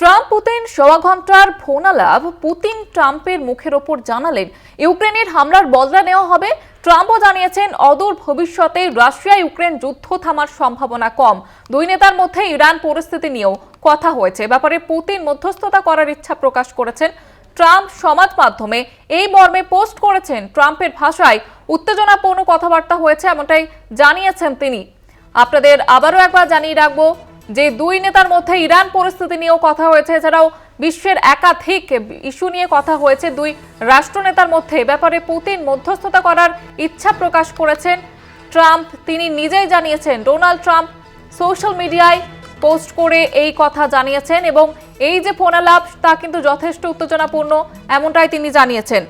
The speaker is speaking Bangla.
ট্রাম্প, পুতিন, সোয়া ঘণ্টার ফোনালাভ পুতিন ট্রাম্পের মুখের ওপর জানালেন, ইউক্রেনের হামলার বদলা নেওয়া হবে। ট্রাম্পও জানিয়েছেন, অদূর ভবিষ্যতে রাশিয়া ইউক্রেন যুদ্ধ থামার সম্ভাবনা কম। দুই নেতার মধ্যে ইরান পরিস্থিতি নিয়েও কথা হয়েছে। ব্যাপারে পুতিন মধ্যস্থতা করার ইচ্ছা প্রকাশ করেছেন। ট্রাম্প সমাজ মাধ্যমে এই মর্মে পোস্ট করেছেন, ট্রাম্পের ভাষায় উত্তেজনাপূর্ণ কথাবার্তা হয়েছে এমনটাই জানিয়েছেন তিনি। আপনাদের আবারও একবার জানিয়ে রাখব যে দুই নেতার মধ্যে ইরান পরিস্থিতি নিয়েও কথা হয়েছে, এছাড়াও বিশ্বের একাধিক ইস্যু নিয়ে কথা হয়েছে। দুই রাষ্ট্রনেতার মধ্যে ব্যাপারে পুতিন মধ্যস্থতা করার ইচ্ছা প্রকাশ করেছেন ট্রাম্প। তিনি নিজেই জানিয়েছেন, ডোনাল্ড ট্রাম্প সোশ্যাল মিডিয়ায় পোস্ট করে এই কথা জানিয়েছেন এবং এই যে ফোনালাপ, তা কিন্তু যথেষ্ট উত্তেজনাপূর্ণ, এমনটাই তিনি জানিয়েছেন।